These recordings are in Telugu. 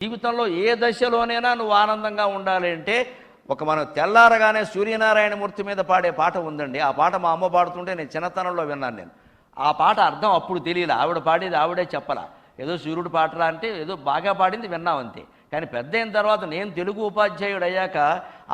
జీవితంలో ఏ దశలోనైనా నువ్వు ఆనందంగా ఉండాలి అంటే ఒక మనం తెల్లారగానే సూర్యనారాయణమూర్తి మీద పాడే పాట ఉందండి. ఆ పాట మా అమ్మ పాడుతుంటే నేను చిన్నతనంలో విన్నాను నేను. ఆ పాట అర్థం అప్పుడు తెలియదు ఆవిడ పాడేది ఆవిడే చెప్పలా. ఏదో సూర్యుడు పాటరా అంటే ఏదో బాగా పాడింది విన్నాం అంతే. కానీ పెద్ద అయిన తర్వాత నేను తెలుగు ఉపాధ్యాయుడు అయ్యాక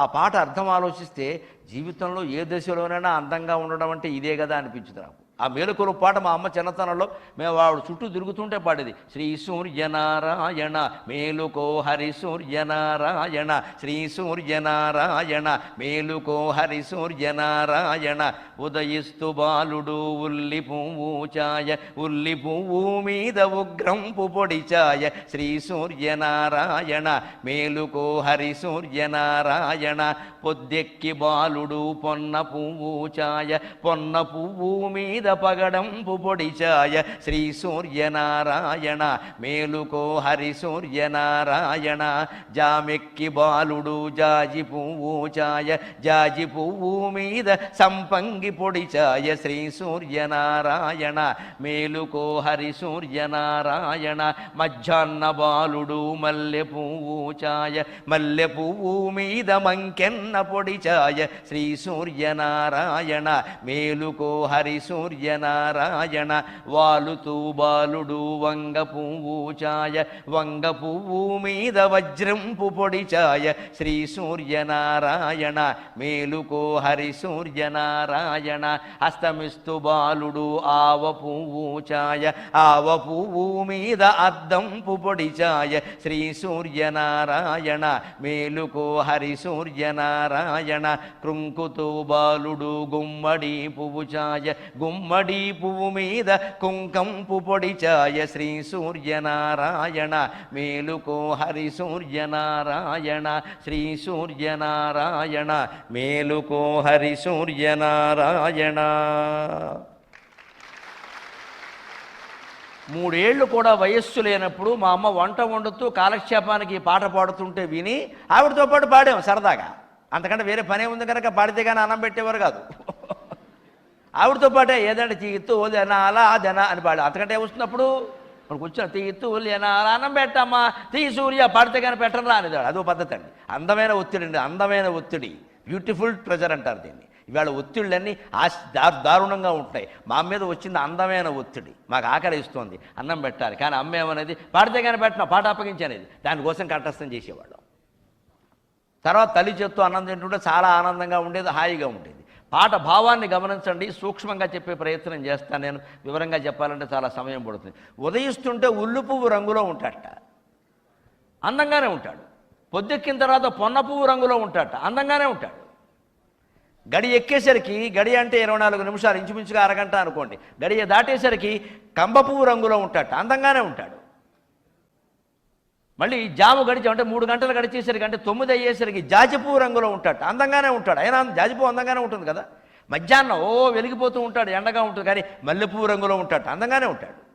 ఆ పాట అర్థం ఆలోచిస్తే జీవితంలో ఏ దశలోనైనా అందంగా ఉండడం అంటే ఇదే కదా అనిపించింది నాకు. ఆ మేలుకొలు పాట మా అమ్మ చిన్నతనంలో మేము వాడు చుట్టూ తిరుగుతుంటే పాడేది. శ్రీ సూర్యనారాయణ మేలుకో హరి సూర్యనారాయణ శ్రీ సూర్యనారాయణ మేలుకో హరి సూర్యనారాయణ ఉదయిస్తు బాలుడు ఉల్లి పువ్వు ఛాయ ఉల్లి పువ్వు మీద ఉగ్రంపు పొడి ఛాయ శ్రీ సూర్యనారాయణ మేలుకో హరి సూర్యనారాయణ పొద్దెక్కి బాలుడు పొన్న పువ్వు ఛాయ పొన్న పువ్వు మీద మీద పగడంపు పొడి ఛాయ శ్రీ సూర్యనారాయణ మేలుకో హరి సూర్యనారాయణ జామెక్కి బాలుడు జాజి పువ్వు ఛాయ జాజి పువ్వు మీద సంపంగి పొడి ఛాయ శ్రీ సూర్యనారాయణ మేలుకో హరి సూర్యనారాయణ మధ్యాహ్న బాలుడు మల్లె పువ్వు ఛాయ మల్లె పువ్వు మీద మంకెన్న పొడి ఛాయ శ్రీ సూర్యనారాయణ మేలుకో హరి సూర్య సూర్యనారాయణ వాలుతూ బాలుడు వంగ పువ్వు ఛాయ వంగ పువ్వు మీద వజ్రంపు పొడి ఛాయ శ్రీ సూర్యనారాయణ మేలుకో హరి సూర్యనారాయణ అస్తమిస్తు బాలుడు ఆవ పువ్వు ఛాయ ఆవ పువ్వు మీద అద్దంపు పొడి ఛాయ శ్రీ సూర్యనారాయణ మేలుకో హరి సూర్యనారాయణ కృంకుతూ బాలుడు గుమ్మడి పువ్వు ఛాయ గుమ్మడి పువ్వు మీద కుంకంపు పొడి ఛాయ శ్రీ సూర్యనారాయణ మేలుకో హరి సూర్యనారాయణ శ్రీ సూర్యనారాయణ మేలుకో హరి సూర్యనారాయణ. మూడేళ్ళు కూడా వయస్సు లేనప్పుడు మా అమ్మ వంట వండుతూ కాలక్షేపానికి పాట పాడుతుంటే విని ఆవిడతో పాటు పాడాం సరదాగా. అంతకంటే వేరే పనే ఉంది కనుక పాడితే కానీ అన్నం పెట్టేవారు కాదు. ఆవిడతో పాటే ఏదంటే తీత్తు అలా అదనా అని పాడు అంతకంటే వస్తున్నప్పుడు? ఇప్పుడు కూర్చొని ఓలి అలా అన్నం పెట్టమ్మా తీ సూర్య పాడితే కానీ పెట్టరా అనేదాడు. అదో పద్ధతి అండి. అందమైన ఒత్తిడి అండి. అందమైన ఒత్తిడి. బ్యూటిఫుల్ ట్రెజర్ అంటారు దీన్ని. ఇవాళ ఒత్తిళ్ళన్నీ ఆశ దా- దారుణంగా ఉంటాయి మా మీద వచ్చింది అందమైన ఒత్తిడి. మాకు ఆకలి ఇస్తోంది. అన్నం పెట్టాలి. కానీ అమ్మేమనేది పాడితే కానీ పెట్టిన? పాట అప్పగించనేది. దానికోసం కంఠస్థం చేసేవాళ్ళం. తర్వాత తల్లి చేత్తో అన్నం తింటుంటే చాలా ఆనందంగా ఉండేది హాయిగా ఉండేది. పాట భావాన్ని గమనించండి సూక్ష్మంగా చెప్పే ప్రయత్నం చేస్తాను. నేను వివరంగా చెప్పాలంటే చాలా సమయం పడుతుంది. ఉదయిస్తుంటే ఉల్లు పువ్వు రంగులో ఉంటాడట. అందంగానే ఉంటాడు. పొద్దెక్కిన తర్వాత పొన్న పువ్వు రంగులో ఉంటాడట. అందంగానే ఉంటాడు. గడి ఎక్కేసరికి గడి అంటే ఇరవై నాలుగు నిమిషాలు ఇంచుమించుగా అరగంట అనుకోండి. గడియ దాటేసరికి కంబ పువ్వు రంగులో ఉంటాడట. అందంగానే ఉంటాడు. మళ్ళీ జాము గడిచి అంటే మూడు గంటలు గడిచేసరికి అంటే తొమ్మిది అయ్యేసరికి జాజిపూ రంగులో ఉంటాడు అందంగానే ఉంటాడు. అయినా జాజిపూ అందంగానే ఉంటుంది కదా? మధ్యాహ్నం ఓ వెలిగిపోతూ ఉంటాడు ఎండగా ఉంటుంది. కానీ మల్లెపూ రంగులో ఉంటాడు అందంగానే ఉంటాడు.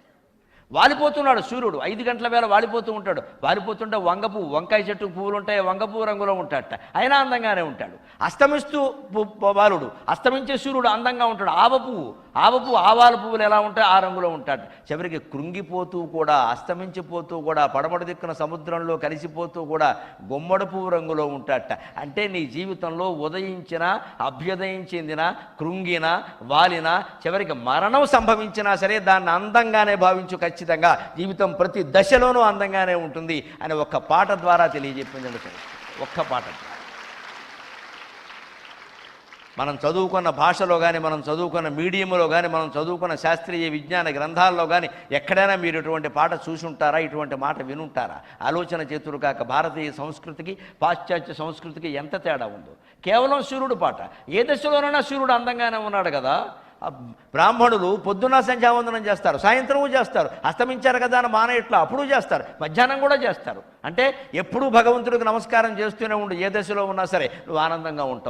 వాలిపోతున్నాడు సూర్యుడు. ఐదు గంటల వేళ వాలిపోతూ ఉంటాడు. వాలిపోతుంటే వంగపువ్వు వంకాయ చెట్టు పువ్వులు ఉంటాయి వంగపు రంగులో ఉంటాడట. అయినా అందంగానే ఉంటాడు. అస్తమిస్తూ బాలుడు. అస్తమించే సూర్యుడు అందంగా ఉంటాడు. ఆవ పువ్వు. ఆవ పువ్వు ఆవాల పువ్వులు ఎలా ఉంటాయి? ఆ రంగులో ఉంటాడు చివరికి కృంగిపోతూ కూడా అస్తమించిపోతూ కూడా పడమటి దిక్కున సముద్రంలో కలిసిపోతూ కూడా గుమ్మడి పువ్వు రంగులో ఉంటాడట. అంటే నీ జీవితంలో ఉదయించిన అభ్యుదయం చెందిన కృంగిన వాలిన చివరికి మరణం సంభవించినా సరే దాన్ని అందంగానే భావించు ఖచ్చితంగా. జీవితం ప్రతి దశలోనూ అందంగానే ఉంటుంది అని ఒక్క పాట ద్వారా తెలియజెప్పిందండి ఒక్క పాట. ద్వారా. మనం చదువుకున్న భాషలో కానీ మనం చదువుకున్న మీడియంలో కానీ మనం చదువుకున్న శాస్త్రీయ విజ్ఞాన గ్రంథాల్లో కానీ ఎక్కడైనా మీరు ఇటువంటి పాట చూసుంటారా? ఇటువంటి మాట వినుంటారా? ఆలోచన చేతురు కాక భారతీయ సంస్కృతికి పాశ్చాత్య సంస్కృతికి ఎంత తేడా ఉందో. కేవలం సూర్యుడు పాట. ఏ దశలోనైనా సూర్యుడు అందంగానే ఉన్నాడు కదా. బ్రాహ్మణులు పొద్దున్న సంధ్యావందనం చేస్తారు సాయంత్రము చేస్తారు అస్తమించారు కదా అని మానేయట్లా అప్పుడు చేస్తారు మధ్యాహ్నం కూడా చేస్తారు. అంటే ఎప్పుడూ భగవంతుడికి నమస్కారం చేస్తూనే ఉండు ఏ దశలో ఉన్నా సరే నువ్వు ఆనందంగా ఉంటావు.